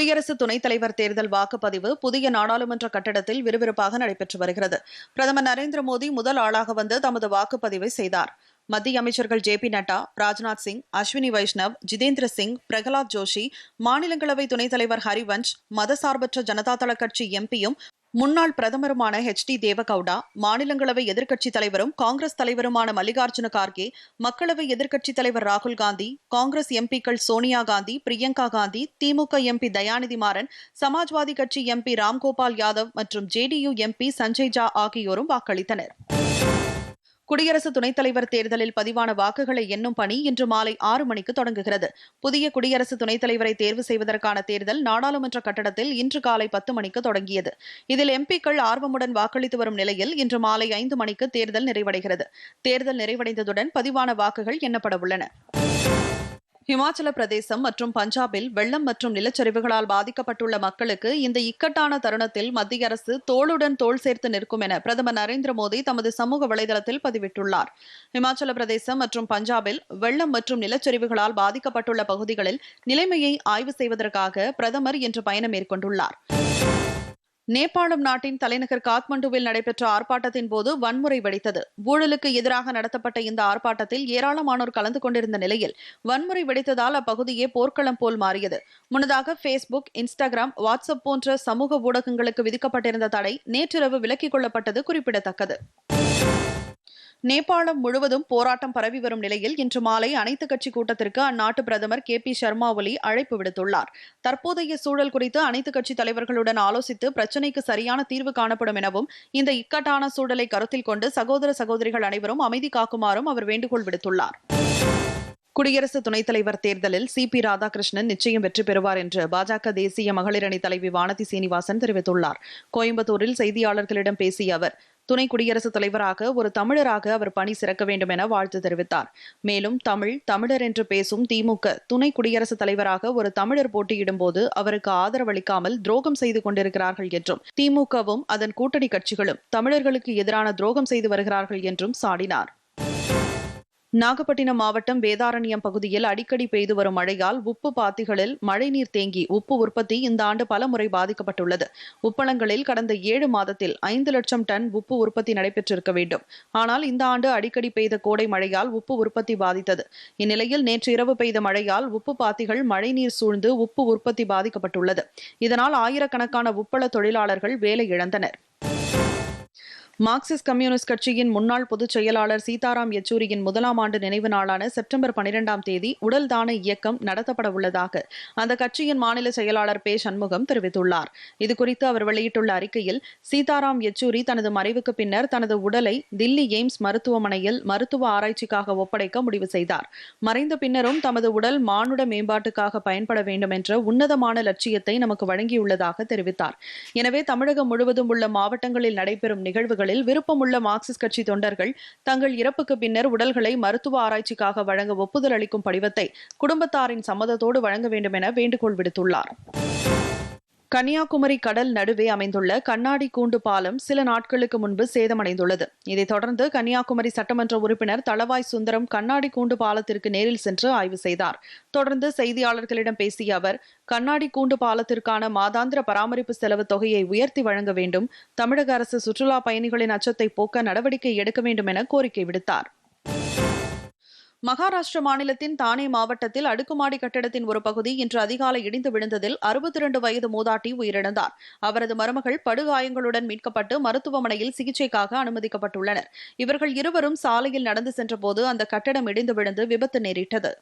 குடியரசு துணைத் தலைவர் தேர்தல் வாக்குப்பதிவு புதிய நாடாளுமன்ற கட்டடத்தில் விறுவிறுப்பாக நடைபெற்று வருகிறது. பிரதமர் நரேந்திர மோடி முதல் ஆளாக வந்து தமது வாக்குப்பதிவை செய்தார். மத்திய அமைச்சர்கள் ஜே பி நட்டா ராஜ்நாத் சிங் அஸ்வினி வைஷ்ணவ் ஜிதேந்திர சிங் பிரகலாத் ஜோஷி மாநிலங்களவை துணைத் தலைவர் ஹரிவன்ஷ் மதசார்பற்ற ஜனதாதள கட்சி எம்பியும் முன்னாள் பிரதமருமான ஹெச் டி தேவகவுடா மாநிலங்களவை எதிர்க்கட்சித் தலைவரும் காங்கிரஸ் தலைவருமான மல்லிகார்ஜுன கார்கே மக்களவை எதிர்க்கட்சித் தலைவர் ராகுல் காந்தி காங்கிரஸ் எம்பிக்கள் சோனியா காந்தி பிரியங்கா காந்தி திமுக எம்பி தயாநிதி மாறன் சமாஜ்வாதி கட்சி எம்பி ராம்கோபால் யாதவ் மற்றும் ஜேடியு எம்பி சஞ்சய் ஜா ஆகியோரும் வாக்களித்தனர். குடியரசு துணைத் தலைவர் தேர்தலில் பதிவான வாக்குகளை எண்ணும் பணி இன்று மாலை ஆறு மணிக்கு தொடங்குகிறது. புதிய குடியரசு துணைத் தலைவரை தேர்வு செய்வதற்கான தேர்தல் நாடாளுமன்ற கட்டடத்தில் இன்று காலை பத்து மணிக்கு தொடங்கியது. இதில் எம்பிக்கள் ஆர்வமுடன் வாக்களித்து வரும் நிலையில் இன்று மாலை ஐந்து மணிக்கு தேர்தல் நிறைவடைகிறது. தேர்தல் நிறைவடைந்ததுடன் பதிவான வாக்குகள் எண்ணப்பட உள்ளன. ஹிமாச்சல பிரதேசம் மற்றும் பஞ்சாபில் வெள்ளம் மற்றும் நிலச்சரிவுகளால் பாதிக்கப்பட்டுள்ள மக்களுக்கு இந்த இக்கட்டான தருணத்தில் மத்திய அரசு தோளுடன் தோள் சேர்த்து நிற்கும் என பிரதமர் நரேந்திர மோடி தமது சமூக வலைதளத்தில் பதிவிட்டுள்ளார். ஹிமாச்சல பிரதேசம் மற்றும் பஞ்சாபில் வெள்ளம் மற்றும் நிலச்சரிவுகளால் பாதிக்கப்பட்டுள்ள பகுதிகளில் நிலைமையை ஆய்வு செய்வதற்காக பிரதமர் இன்று பயணம் மேற்கொண்டுள்ளார். நேபாளம் நாட்டின் தலைநகர் காத்மண்டுவில் நடைபெற்ற ஆர்ப்பாட்டத்தின் போது வன்முறை வெடித்தது. ஊழலுக்கு எதிராக நடத்தப்பட்ட இந்த ஆர்ப்பாட்டத்தில் ஏராளமானோர் கலந்து கொண்டிருந்த நிலையில் வன்முறை வெடித்ததால் அப்பகுதியே போர்க்களம் போல் மாறியது. முன்னதாக ஃபேஸ்புக் இன்ஸ்டாகிராம் வாட்ஸ்அப் போன்ற சமூக ஊடகங்களுக்கு விதிக்கப்பட்டிருந்த தடை நேற்றிரவு விலக்கிக் கொள்ளப்பட்டது குறிப்பிடத்தக்கது. நேபாளம் முழுவதும் போராட்டம் பரவி வரும் நிலையில் இன்று மாலை அனைத்துக் கட்சி கூட்டத்திற்கு அந்நாட்டு பிரதமர் கே பி சர்மா ஒலி அழைப்பு விடுத்துள்ளார். தற்போதைய சூழல் குறித்து அனைத்துக் கட்சி தலைவர்களுடன் ஆலோசித்து பிரச்சினைக்கு சரியான தீர்வு காணப்படும் எனவும் இந்த இக்கட்டான சூழலை கருத்தில் கொண்டு சகோதர சகோதரிகள் அனைவரும் அமைதி காக்குமாறும் அவர் வேண்டுகோள் விடுத்துள்ளார். குடியரசு துணைத் தலைவர் தேர்தலில் சி பி ராதாகிருஷ்ணன் நிச்சயம் வெற்றி பெறுவார் என்று பாஜக தேசிய மகளிர் அணி தலைவி வானதி சீனிவாசன் தெரிவித்துள்ளார். கோயம்புத்தூரில் செய்தியாளர்களிடம் பேசிய அவர் துணை குடியரசுத் தலைவராக ஒரு தமிழராக அவர் பணி சிறக்க வேண்டும் என வாழ்த்து தெரிவித்தார். மேலும் தமிழ் தமிழர் என்று பேசும் திமுக துணை குடியரசுத் தலைவராக ஒரு தமிழர் போட்டியிடும் போது அவருக்கு ஆதரவளிக்காமல் துரோகம் செய்து கொண்டிருக்கிறார்கள் என்றும் திமுகவும் அதன் கூட்டணி கட்சிகளும் தமிழர்களுக்கு எதிரான துரோகம் செய்து வருகிறார்கள் என்றும் சாடினார். நாகப்பட்டினம் மாவட்டம் வேதாரண்யம் பகுதியில் அடிக்கடி பெய்து வரும் மழையால் உப்பு பாத்திகளில் மழைநீர் தேங்கி உப்பு உற்பத்தி இந்த ஆண்டு பல முறை பாதிக்கப்பட்டுள்ளது. உப்பளங்களில் கடந்த ஏழு மாதத்தில் ஐந்து லட்சம் டன் உப்பு உற்பத்தி நடைபெற்றிருக்க வேண்டும். ஆனால் இந்த ஆண்டு அடிக்கடி பெய்த கோடை மழையால் உப்பு உற்பத்தி பாதித்தது. இந்நிலையில் நேற்று இரவு பெய்த மழையால் உப்பு பாத்திகள் மழைநீர் சூழ்ந்து உப்பு உற்பத்தி பாதிக்கப்பட்டுள்ளது. இதனால் ஆயிரக்கணக்கான உப்பள தொழிலாளர்கள் வேலை இழந்தனர். மார்க்சிஸ்ட் கம்யூனிஸ்ட் கட்சியின் முன்னாள் பொதுச் செயலாளர் சீதாராம் யெச்சூரியின் முதலாம் ஆண்டு நினைவு நாளான செப்டம்பர் பனிரெண்டாம் தேதி உடல் தான இயக்கம் நடத்தப்பட உள்ளதாக அந்த கட்சியின் மாநில செயலாளர் பே சண்முகம் தெரிவித்துள்ளார். இதுகுறித்து அவர் வெளியிட்டுள்ள அறிக்கையில் சீதாராம் யெச்சூரி தனது மறைவுக்கு பின்னர் தனது உடலை தில்லி எய்ம்ஸ் மருத்துவமனையில் மருத்துவ ஆராய்ச்சிக்காக ஒப்படைக்க முடிவு செய்தார். மறைந்த பின்னரும் தமது உடல் மானுட மேம்பாட்டுக்காக பயன்பட வேண்டும் என்ற உன்னதமான லட்சியத்தை நமக்கு வழங்கியுள்ளதாக தெரிவித்தார். எனவே தமிழகம் முழுவதும் உள்ள மாவட்டங்களில் நடைபெறும் நிகழ்வுகளில் இடங்களில் விருப்பமுள்ள மார்க்சிஸ்ட் கட்சி தொண்டர்கள் தங்கள் இறப்புக்கு பின்னர் உடல்களை மருத்துவ ஆராய்ச்சிக்காக வழங்க ஒப்புதல் அளிக்கும் படிவத்தை குடும்பத்தாரின் சம்மதத்தோடு வழங்க வேண்டும் என வேண்டுகோள் விடுத்துள்ளார். கன்னியாகுமரி கடல் நடுவே அமைந்துள்ள கண்ணாடி கூண்டு பாலம் சில நாட்களுக்கு முன்பு சேதமடைந்துள்ளது. இதைத் தொடர்ந்து கன்னியாகுமரி சட்டமன்ற உறுப்பினர் தளவாய் சுந்தரம் கண்ணாடி கூண்டு பாலத்திற்கு நேரில் சென்று ஆய்வு செய்தார். தொடர்ந்து செய்தியாளர்களிடம் பேசிய அவர் கண்ணாடி கூண்டு பாலத்திற்கான மாதாந்திர பராமரிப்பு செலவு தொகையை உயர்த்தி வழங்க வேண்டும். தமிழக அரசு சுற்றுலா பயணிகளின் அச்சத்தை போக்க நடவடிக்கை எடுக்க வேண்டும் என கோரிக்கை விடுத்தார். மகாராஷ்டிர மாநிலத்தின் தானே மாவட்டத்தில் அடுக்குமாடி கட்டிடத்தின் ஒரு பகுதி இன்று அதிகாலை இடிந்து விழுந்ததில் அறுபத்தி இரண்டு வயது மூதாட்டி உயிரிழந்தார். அவரது மருமகள் படுகாயங்களுடன் மீட்கப்பட்டு மருத்துவமனையில் சிகிச்சைக்காக அனுமதிக்கப்பட்டுள்ளனர். இவர்கள் இருவரும் சாலையில் நடந்து சென்றபோது அந்த கட்டடம் இடிந்து விழுந்து விபத்து நேரிட்டது.